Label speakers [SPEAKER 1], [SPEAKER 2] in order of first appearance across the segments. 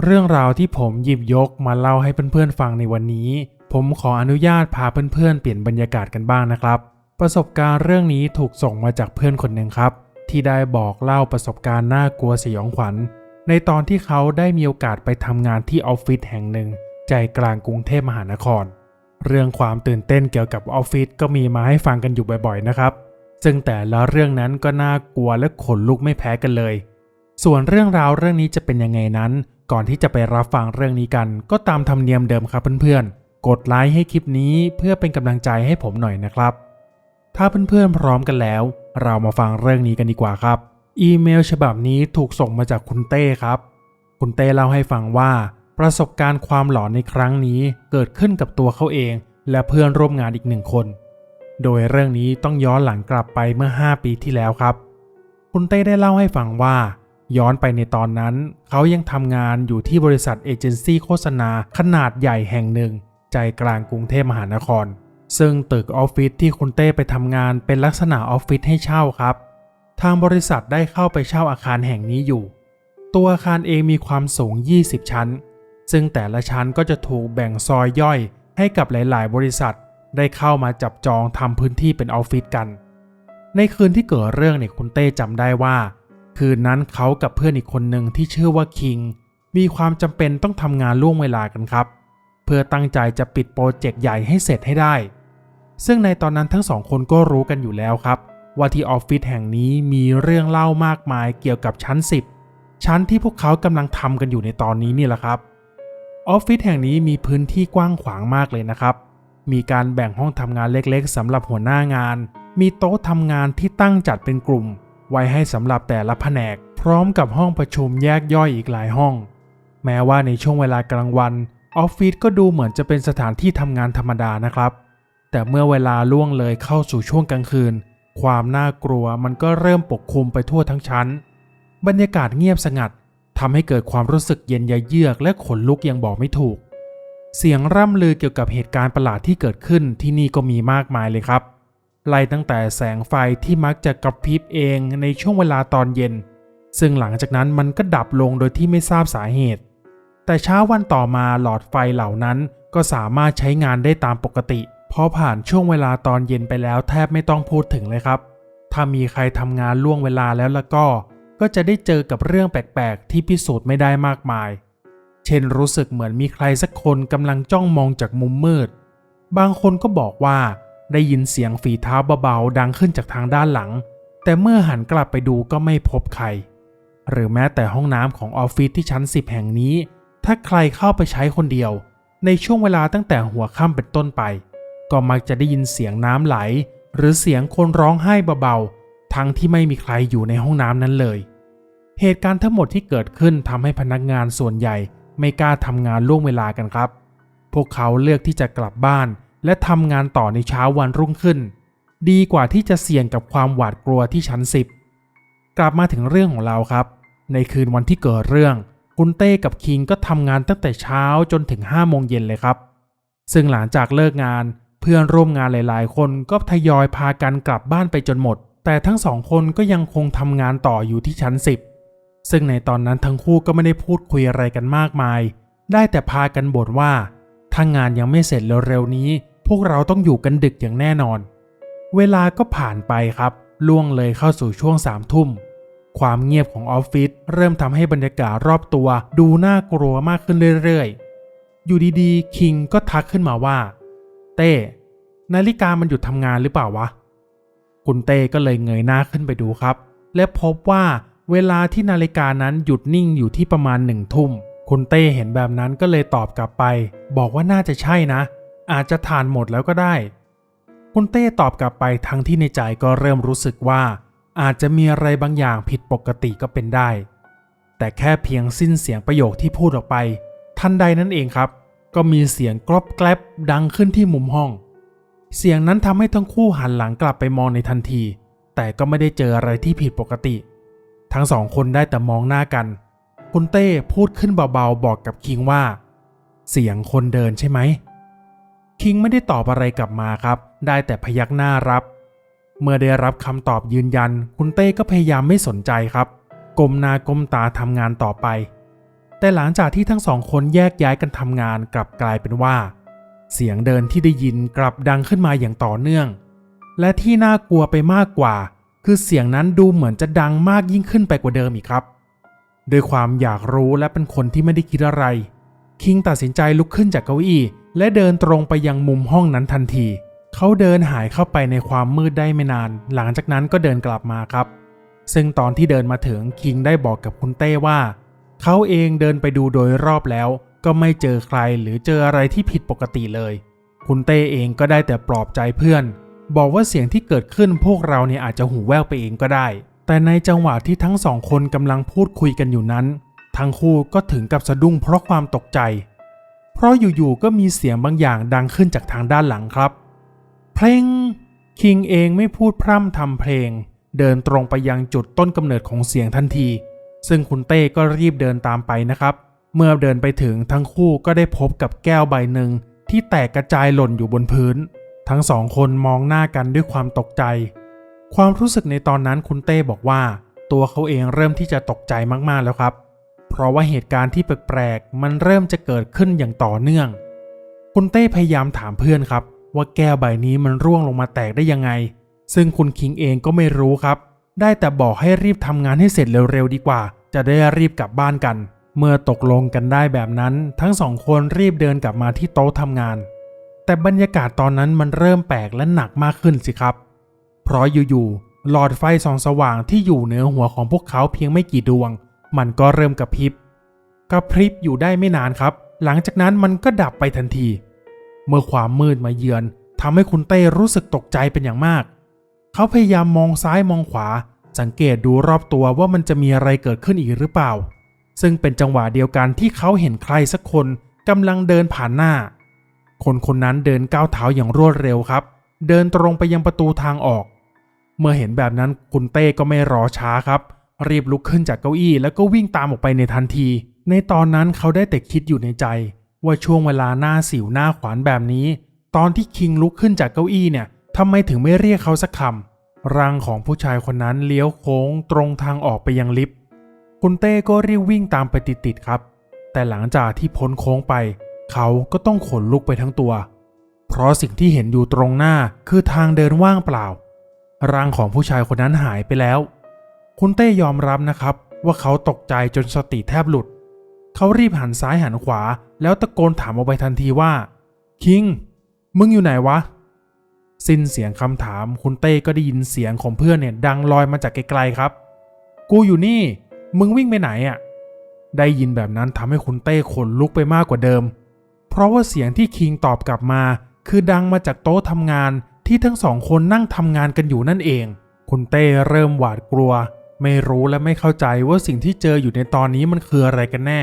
[SPEAKER 1] เรื่องราวที่ผมหยิบยกมาเล่าให้เพื่อนๆฟังในวันนี้ ผมขออนุญาตพาเพื่อนๆเปลี่ยนบรรยากาศกันบ้างนะครับ ประสบการณ์เรื่องนี้ถูกส่งมาจากเพื่อนคนหนึ่งครับ ที่ได้บอกเล่าประสบการณ์น่ากลัวสยองขวัญ ในตอนที่เขาได้มีโอกาสไปทำงานที่ออฟฟิศแห่งหนึ่ง ใจกลางกรุงเทพมหานคร เรื่องความตื่นเต้นเกี่ยวกับออฟฟิศก็มีมาให้ฟังกันอยู่บ่อยๆนะครับ ซึ่งแต่ละเรื่องนั้นก็น่ากลัวและขนลุกไม่แพ้กันเลย ส่วนเรื่องราวเรื่องนี้จะเป็นยังไงนั้น ก่อนที่จะไปรับฟังเรื่องนี้กัน ก็ตามธรรมเนียมเดิมครับเพื่อนๆ กดไลค์ให้คลิปนี้เพื่อเป็นกำลังใจให้ผมหน่อยนะครับ ถ้าเพื่อนๆพร้อมกันแล้ว เรามาฟังเรื่องนี้กันดีกว่าครับ อีเมลฉบับนี้ถูกส่งมาจากคุณเต้ครับ คุณเต้เล่าให้ฟังว่า ประสบการณ์ความหลอนในครั้งนี้เกิดขึ้นกับตัวเขาเอง และเพื่อนร่วมงานอีกหนึ่งคน โดยเรื่องนี้ต้องย้อนหลังกลับไปเมื่อ 5 ปีที่แล้วครับ คุณเต้ได้เล่าให้ฟังว่า ย้อนไปในตอนนั้น เขายังทำงานอยู่ที่บริษัทเอเจนซี่โฆษณาขนาดใหญ่แห่งหนึ่ง ใจกลางกรุงเทพมหานคร ซึ่งตึกออฟฟิศที่คุณเต้ไปทำงานเป็นลักษณะออฟฟิศให้เช่าครับ ทางบริษัทได้เข้าไปเช่าอาคารแห่งนี้อยู่ ตัวอาคารเองมีความสูง 20 ชั้น ซึ่งแต่ละชั้นก็จะถูกแบ่งซอยย่อย ให้กับหลาย ๆ บริษัท ได้เข้ามาจับจองทำพื้นที่เป็นออฟฟิศกัน ในคืนที่เกิดเรื่องเนี่ยคุณเต้จำได้ว่า คืนนั้นเขากับเพื่อนอีกคนหนึ่งที่ชื่อว่าคิง มีความจำเป็นต้องทำงานล่วงเวลากันครับ เพื่อตั้งใจจะปิดโปรเจกต์ใหญ่ให้เสร็จให้ได้ ซึ่งในตอนนั้นทั้งสองคนก็รู้กันอยู่แล้วครับ ว่าที่ออฟฟิศแห่งนี้มีเรื่องเล่ามากมายเกี่ยวกับชั้น 10 ชั้นที่พวกเขากำลังทำกันอยู่ในตอนนี้นี่แหละครับออฟฟิศแห่งนี้มีพื้นที่กว้างขวางมากเลยนะครับ มีการแบ่งห้องทำงานเล็กๆสำหรับหัวหน้างาน มีโต๊ะทำงานที่ตั้งจัดเป็นกลุ่ม ไว้ให้สำหรับแต่ละแผนก พร้อมกับห้องประชุมแยกย่อยอีกหลายห้อง แม้ว่าในช่วงเวลากลางวันออฟฟิศก็ดูเหมือนจะเป็นสถานที่ทำงานธรรมดานะครับ แต่เมื่อเวลาล่วงเลยเข้าสู่ช่วงกลางคืน ความน่ากลัวมันก็เริ่มปกคลุมไปทั่วทั้งชั้น บรรยากาศเงียบสงัดทำให้เกิดความรู้สึกเย็นยะเยือกและขนลุกยังบอกไม่ถูก เสียงร่ำลือเกี่ยวกับเหตุการณ์ประหลาดที่เกิดขึ้นที่นี่ก็มีมากมายเลยครับ ไล่ตั้งแต่แสงไฟที่มักจะกระพริบเองในช่วงเวลาตอนเย็น ซึ่งหลังจากนั้นมันก็ดับลงโดยที่ไม่ทราบสาเหตุ แต่เช้าวันต่อมาหลอดไฟเหล่านั้นก็สามารถใช้งานได้ตามปกติพอผ่านช่วงเวลาตอนเย็นไปแล้วแทบไม่ต้องพูดถึงเลยครับ ถ้ามีใครทำงานล่วงเวลาแล้วล้วก็ ก็จะได้เจอกับเรื่องแปลกๆ ที่พิสูจน์ไม่ได้มากมาย เช่นรู้สึกเหมือนมีใครสักคนกำลังจ้องมองจากมุมมืด บางคนก็บอกว่า ได้ยินเสียงฝีเท้าเบาๆดังขึ้นจากทางด้านหลัง แต่เมื่อหันกลับไปดูก็ไม่พบใคร หรือแม้แต่ห้องน้ำของออฟฟิศที่ชั้น 10 แห่งนี้ ถ้าใครเข้าไปใช้คนเดียว ในช่วงเวลาตั้งแต่หัวค่ำเป็นต้นไป ก็มักจะได้ยินเสียงน้ำไหล หรือเสียงคนร้องไห้เบาๆ ทั้งที่ไม่มีใครอยู่ในห้องน้ำนั้นเลย เหตุการณ์ทั้งหมดที่เกิดขึ้นทำให้พนักงานส่วนใหญ่ ไม่กล้าทำงานล่วงเวลากันครับ พวกเขาเลือกที่จะกลับบ้าน และทำงานต่อในเช้าวันรุ่งขึ้น ดีกว่าที่จะเสี่ยงกับความหวาดกลัวที่ชั้นสิบกลับมาถึงเรื่องของเราครับ ในคืนวันที่เกิดเรื่อง คุณเต้กับคิงก็ทำงานตั้งแต่เช้าจนถึง5โมงเย็นเลยครับ ซึ่งหลังจากเลิกงานเพื่อนร่วมงานหลาย ๆ คนก็ทยอยพากันกลับบ้านไปจนหมด แต่ทั้งสองคนก็ยังคงทำงานต่ออยู่ที่ชั้น10ซึ่งในตอนนั้นทั้งคู่ก็ไม่ได้พูดคุยอะไรกันมากมาย ได้แต่พากันบ่นว่าถ้างานยังไม่เสร็จเร็วๆนี้ พวกเราต้องอยู่กันดึกอย่างแน่นอน เวลาก็ผ่านไปครับ ล่วงเลยเข้าสู่ช่วงสามทุ่ม ความเงียบของออฟฟิศเริ่มทำให้บรรยากาศรอบตัว ดูน่ากลัวมากขึ้นเรื่อยๆ อยู่ดีๆ คิงก็ทักขึ้นมาว่า เต้ นาฬิกามันหยุดทำงานหรือเปล่าวะ คุณเต้ก็เลยเงยหน้าขึ้นไปดูครับ และพบว่าเวลาที่นาฬิกานั้นหยุดนิ่งอยู่ที่ประมาณหนึ่งทุ่ม คุณเต้เห็นแบบนั้นก็เลยตอบกลับไป บอกว่าน่าจะใช่นะ อาจจะทานหมดแล้วก็ได้ คุณเต้ตอบกลับไปทั้งที่ในใจก็เริ่มรู้สึกว่า อาจจะมีอะไรบางอย่างผิดปกติก็เป็นได้ แต่แค่เพียงสิ้นเสียงประโยคที่พูดออกไป ทันใดนั้นเองครับ ก็มีเสียงกรอบแกลบดังขึ้นที่มุมห้อง เสียงนั้นทำให้ทั้งคู่หันหลังกลับไปมองในทันที แต่ก็ไม่ได้เจออะไรที่ผิดปกติ ทั้งสองคนได้แต่มองหน้ากัน คุณเต้พูดขึ้นเบาๆบอกกับคิงว่า เสียงคนเดินใช่ไหม คิงไม่ได้ตอบอะไรกลับมาครับ ได้แต่พยักหน้ารับ เมื่อได้รับคำตอบยืนยัน คุณเต้ก็พยายามไม่สนใจครับก้มหน้าก้มตาทำงานต่อไป แต่หลังจากที่ทั้งสองคนแยกย้ายกันทำงานกลับกลายเป็นว่า เสียงเดินที่ได้ยินกลับดังขึ้นมาอย่างต่อเนื่อง และที่น่ากลัวไปมากกว่า คือเสียงนั้นดูเหมือนจะดังมากยิ่งขึ้นไปกว่าเดิมอีกครับด้วยความอยากรู้และเป็นคนที่ไม่ได้คิดอะไร คิงตัดสินใจลุกขึ้นจากเก้าอี้ และเดินตรงไปยังมุมห้องนั้นทันที เขาเดินหายเข้าไปในความมืดได้ไม่นาน หลังจากนั้นก็เดินกลับมาครับ ซึ่งตอนที่เดินมาถึงคิงได้บอกกับคุณเต้ว่า เขาเองเดินไปดูโดยรอบแล้ว ก็ไม่เจอใครหรือเจออะไรที่ผิดปกติเลย คุณเต้เองก็ได้แต่ปลอบใจเพื่อน บอกว่าเสียงที่เกิดขึ้นพวกเราเนี่ยอาจจะหูแว่วไปเองก็ได้ แต่ในจังหวะที่ทั้งสองคนกำลังพูดคุยกันอยู่นั้น ทั้งคู่ก็ถึงกับสะดุ้งเพราะความตกใจ เพราะอยู่ๆก็มีเสียงบางอย่างดังขึ้นจากทางด้านหลังครับ เพลงคิงเองไม่พูดพร่ำทำเพลง เดินตรงไปยังจุดต้นกำเนิดของเสียงทันที ซึ่งคุณเต้ก็รีบเดินตามไปนะครับ เมื่อเดินไปถึงทั้งคู่ก็ได้พบกับแก้วใบหนึ่งที่แตกกระจายหล่นอยู่บนพื้น ทั้งสองคนมองหน้ากันด้วยความตกใจ ความรู้สึกในตอนนั้นคุณเต้บอกว่า ตัวเขาเองเริ่มที่จะตกใจมากๆแล้วครับ เพราะว่าเหตุการณ์ที่แปลกๆมันเริ่มจะเกิดขึ้นอย่างต่อเนื่อง คุณเต้พยายามถามเพื่อนครับ ว่าแก้วใบนี้มันร่วงลงมาแตกได้ยังไง ซึ่งคุณคิงเองก็ไม่รู้ครับ ได้แต่บอกให้รีบทำงานให้เสร็จเร็วๆดีกว่า จะได้รีบกลับบ้านกัน เมื่อตกลงกันได้แบบนั้น ทั้งสองคนรีบเดินกลับมาที่โต๊ะทำงาน แต่บรรยากาศตอนนั้นมันเริ่มแปลกและหนักมากขึ้นสิครับ เพราะอยู่ๆหลอดไฟส่องสว่างที่อยู่เหนือหัวของพวกเขาเพียงไม่กี่ดวง มันก็เริ่มกระพริบกระพริบอยู่ได้ไม่นานครับ หลังจากนั้นมันก็ดับไปทันที เมื่อความมืดมาเยือนทำให้คุณเต้รู้สึกตกใจเป็นอย่างมาก เขาพยายามมองซ้ายมองขวา สังเกตดูรอบตัวว่ามันจะมีอะไรเกิดขึ้นอีกหรือเปล่า ซึ่งเป็นจังหวะเดียวกันที่เขาเห็นใครสักคนกำลังเดินผ่านหน้า คนคนนั้นเดินก้าวเท้าอย่างรวดเร็วครับ เดินตรงไปยังประตูทางออก เมื่อเห็นแบบนั้นคุณเต้ก็ไม่รอช้าครับ รีบลุกขึ้นจากเก้าอี้แล้วก็วิ่งตามออกไปในทันที ในตอนนั้นเขาได้แต่คิดอยู่ในใจ ว่าช่วงเวลาหน้าสิวหน้าขวานแบบนี้ ตอนที่คิงลุกขึ้นจากเก้าอี้เนี่ยทำไมถึงไม่เรียกเขาสักคำร่างของผู้ชายคนนั้นเลี้ยวโค้งตรงทางออกไปยังลิฟต์คุณเต้ก็รีบวิ่งตามไปติดๆครับ แต่หลังจากที่พ้นโค้งไป เขาก็ต้องขนลุกไปทั้งตัว เพราะสิ่งที่เห็นอยู่ตรงหน้าคือทางเดินว่างเปล่าร่างของผู้ชายคนนั้นหายไปแล้ว คุณเต้ยอมรับนะครับ ว่าเขาตกใจจนสติแทบหลุด เขารีบหันซ้ายหันขวา แล้วตะโกนถามออกไปทันทีว่า คิง มึงอยู่ไหนวะ สิ้นเสียงคำถาม คุณเต้ก็ได้ยินเสียงของเพื่อนเนี่ยดังลอยมาจากไกลๆครับ กูอยู่นี่ มึงวิ่งไปไหนอะ่ะ ได้ยินแบบนั้นทำให้คุณเต้ขนลุกไปมากกว่าเดิม เพราะว่าเสียงที่คิงตอบกลับมา คือดังมาจากโต๊ะทำงานที่ทั้งสองคนนั่งทำงานกันอยู่นั่นเอง คุณเต้เริ่มหวาดกลัว ไม่รู้และไม่เข้าใจว่าสิ่งที่เจออยู่ในตอนนี้มันคืออะไรกันแน่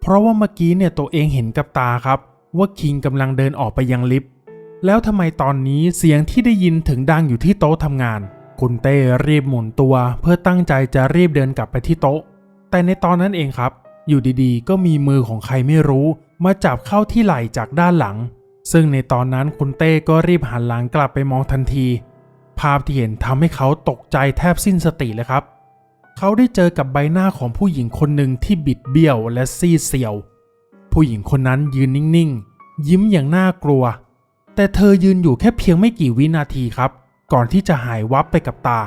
[SPEAKER 1] เพราะว่าเมื่อกี้เนี่ยตัวเองเห็นกับตาครับ ว่าคิงกำลังเดินออกไปยังลิฟต์แล้วทำไมตอนนี้เสียงที่ได้ยินถึงดังอยู่ที่โต๊ะทำงาน คุณเต้รีบหมุนตัว เพื่อตั้งใจจะรีบเดินกลับไปที่โต๊ะ แต่ในตอนนั้นเองครับ อยู่ดีๆ ก็มีมือของใครไม่รู้ มาจับเข้าที่ไหล่จากด้านหลัง ซึ่งในตอนนั้นคุณเต้ก็รีบหันหลังกลับไปมองทันที ภาพที่เห็นทำให้เขาตกใจแทบสิ้นสติเลยครับ เขาได้เจอกับใบหน้าของผู้หญิงคนหนึ่งที่บิดเบี้ยวและซีเซียว ผู้หญิงคนนั้นยืนนิ่งๆ ยิ้มอย่างน่ากลัว แต่เธอยืนอยู่แค่เพียงไม่กี่วินาทีครับ ก่อนที่จะหายวับไปกับตา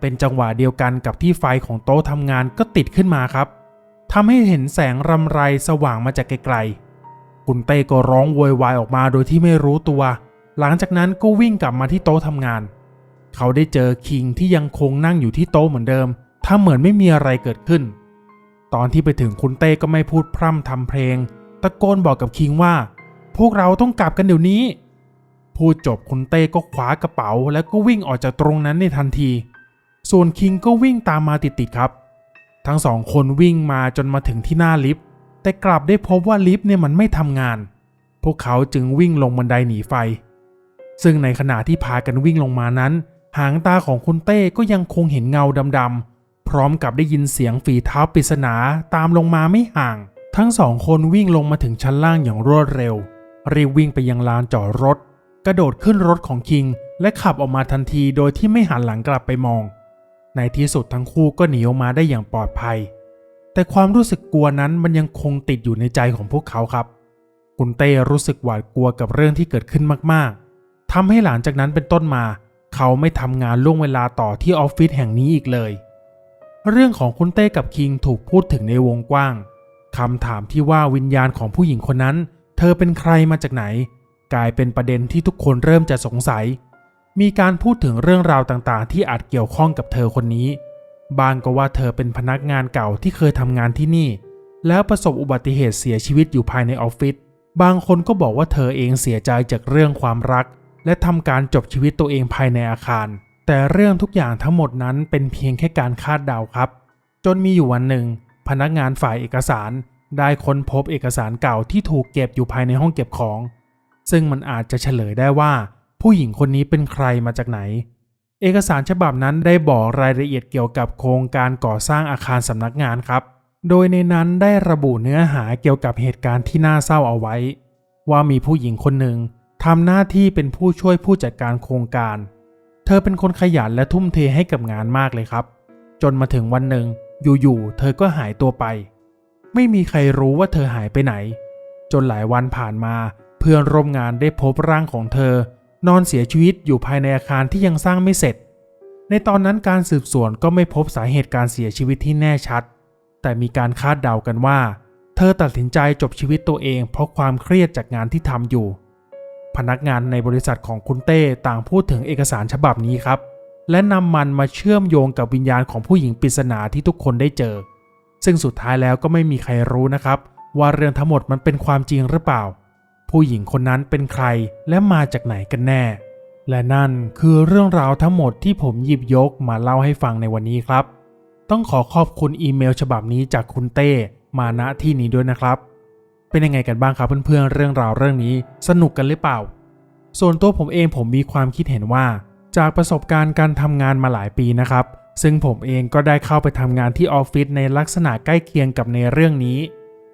[SPEAKER 1] เป็นจังหวะเดียวกันกับที่ไฟของโต๊ะทำงานก็ติดขึ้นมาครับทำให้เห็นแสงรำไรสว่างมาจากไกลๆ คุณเต้ก็ร้องโวยวายออกมาโดยที่ไม่รู้ตัว หลังจากนั้นก็วิ่งกลับมาที่โต๊ะทำงาน เขาได้เจอคิงที่ยังคงนั่งอยู่ที่โต๊ะเหมือนเดิม ถ้าเหมือนไม่มีอะไรเกิดขึ้น ตอนที่ไปถึงคุณเต้ก็ไม่พูดพร่ำทำเพลง ตะโกนบอกกับคิงว่า พวกเราต้องกลับกันเดี๋ยวนี้ พูดจบคุณเต้ก็คว้ากระเป๋า แล้วก็วิ่งออกจากตรงนั้นในทันที ส่วนคิงก็วิ่งตามมาติดๆครับ ทั้งสองคนวิ่งมาจนมาถึงที่หน้าลิฟต์แต่กลับได้พบว่าลิฟต์เนี่ยมันไม่ทำงาน พวกเขาจึงวิ่งลงบันไดหนีไฟ ซึ่งในขณะที่พากันวิ่งลงมานั้น หางตาของคุณเต้ก็ยังคงเห็นเงาดำๆ ร้อมกับได้ยินเสียงฝีเท้าปริศนาตามลงมาไม่ห่าง ทั้งสองคนวิ่งลงมาถึงชั้นล่างอย่างรวดเร็ว รีบวิ่งไปยังลานจอดรถ กระโดดขึ้นรถของคิง และขับออกมาทันทีโดยที่ไม่หันหลังกลับไปมอง ในที่สุดทั้งคู่ก็หนีออกมาได้อย่างปลอดภัย แต่ความรู้สึกกลัวนั้นมันยังคงติดอยู่ในใจของพวกเขาครับ คุณเต้รู้สึกหวาดกลัวกับเรื่องที่เกิดขึ้นมากๆทำให้หลังจากนั้นเป็นต้นมา เขาไม่ทำงานล่วงเวลาต่อที่ออฟฟิศแห่งนี้อีกเลย เรื่องของคุณเต้กับคิงถูกพูดถึงในวงกว้างคำถามที่ว่าวิญญาณของผู้หญิงคนนั้น เธอเป็นใครมาจากไหน กลายเป็นประเด็นที่ทุกคนเริ่มจะสงสัย มีการพูดถึงเรื่องราวต่างๆ ที่อาจเกี่ยวข้องกับเธอคนนี้ บางก็ว่าเธอเป็นพนักงานเก่าที่เคยทำงานที่นี่ แล้วประสบอุบัติเหตุเสียชีวิตอยู่ภายในออฟฟิศบางคนก็บอกว่าเธอเองเสียใจจากเรื่องความรัก และทำการจบชีวิตตัวเองภายในอาคาร แต่เรื่องทุกอย่างทั้งหมดนั้นเป็นเพียงแค่การคาดเดาครับ จนมีอยู่วันหนึ่ง พนักงานฝ่ายเอกสารได้ค้นพบเอกสารเก่าที่ถูกเก็บอยู่ภายในห้องเก็บของ ซึ่งมันอาจจะเฉลยได้ว่า ผู้หญิงคนนี้เป็นใครมาจากไหน เอกสารฉบับนั้นได้บอกรายละเอียดเกี่ยวกับโครงการก่อสร้างอาคารสำนักงานครับ โดยในนั้นได้ระบุเนื้อหาเกี่ยวกับเหตุการณ์ที่น่าเศร้าเอาไว้ ว่ามีผู้หญิงคนหนึ่งทำหน้าที่เป็นผู้ช่วยผู้จัดการโครงการ เธอเป็นคนขยันและทุ่มเทให้กับงานมากเลยครับ จนมาถึงวันหนึ่งอยู่ๆเธอก็หายตัวไป ไม่มีใครรู้ว่าเธอหายไปไหน จนหลายวันผ่านมาเพื่อนร่วมงานได้พบร่างของเธอ นอนเสียชีวิตอยู่ภายในอาคารที่ยังสร้างไม่เสร็จ ในตอนนั้นการสืบสวนก็ไม่พบสาเหตุการเสียชีวิตที่แน่ชัด แต่มีการคาดเดากันว่า เธอตัดสินใจจบชีวิตตัวเอง เพราะความเครียดจากงานที่ทำอยู่ พนักงานในบริษัทของคุณเต้ต่างพูดถึงเอกสารฉบับนี้ครับ และนำมันมาเชื่อมโยงกับวิญญาณของผู้หญิงปริศนาที่ทุกคนได้เจอ ซึ่งสุดท้ายแล้วก็ไม่มีใครรู้นะครับ ว่าเรื่องทั้งหมดมันเป็นความจริงหรือเปล่า ผู้หญิงคนนั้นเป็นใครและมาจากไหนกันแน่ และนั่นคือเรื่องราวทั้งหมดที่ผมหยิบยกมาเล่าให้ฟังในวันนี้ครับ ต้องขอขอบคุณอีเมลฉบับนี้จากคุณเต้มาณที่นี้ด้วยนะครับ เป็นยังไงกันบ้างครับเพื่อนๆเรื่องราวเรื่องนี้สนุกกันหรือเปล่า ส่วนตัวผมเองผมมีความคิดเห็นว่า จากประสบการณ์การทำงานมาหลายปีนะครับ ซึ่งผมเองก็ได้เข้าไปทำงานที่ออฟฟิศในลักษณะใกล้เคียงกับในเรื่องนี้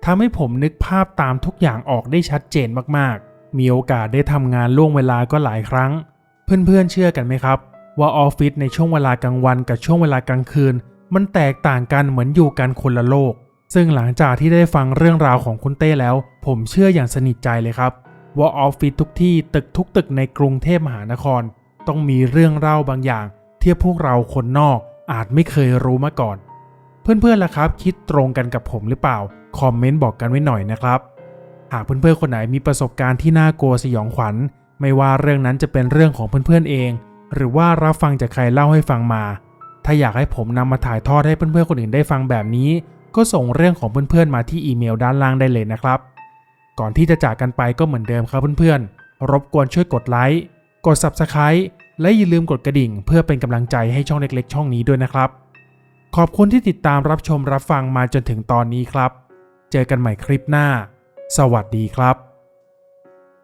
[SPEAKER 1] ทำให้ผมนึกภาพตามทุกอย่างออกได้ชัดเจนมากๆ มีโอกาสได้ทำงานล่วงเวลาก็หลายครั้ง เพื่อนๆเชื่อกันไหมครับ ว่าออฟฟิศในช่วงเวลากลางวันกับช่วงเวลากลางคืน มันแตกต่างกันเหมือนอยู่กันคนละโลก ซึ่งหลังจากที่ได้ฟังเรื่องราวของคุณเต้แล้ว ผมเชื่ออย่างสนิทใจเลยครับ ว่าออฟฟิศทุกที่ตึกทุกตึกในกรุงเทพมหานคร ต้องมีเรื่องเล่าบางอย่าง ที่พวกเราคนนอกอาจไม่เคยรู้มาก่อน เพื่อนๆล่ะครับ คิดตรงกันกับผมหรือเปล่า คอมเมนต์บอกกันไว้หน่อยนะครับ หากเพื่อนๆคนไหนมีประสบการณ์ที่น่ากลัวสยองขวัญ ไม่ว่าเรื่องนั้นจะเป็นเรื่องของเพื่อนๆเอง หรือว่ารับฟังจากใครเล่าให้ฟังมา ถ้าอยากให้ผมนำมาถ่ายทอดให้เพื่อนๆคนอื่นได้ฟังแบบนี้ ก็ส่งเรื่องของเพื่อนๆมาที่อีเมลด้านล่างได้เลยนะครับ ก่อนที่จะจากกันไปก็เหมือนเดิมครับเพื่อนๆ รบกวนช่วยกดไลค์ กด Subscribe และอย่าลืมกดกระดิ่ง เพื่อเป็นกำลังใจให้ช่องเล็กๆ ช่องนี้ด้วยนะครับ ขอบคุณที่ติดตามรับชมรับฟังมาจนถึงตอนนี้ครับ เจอกันใหม่คลิปหน้า สวัสดีครับ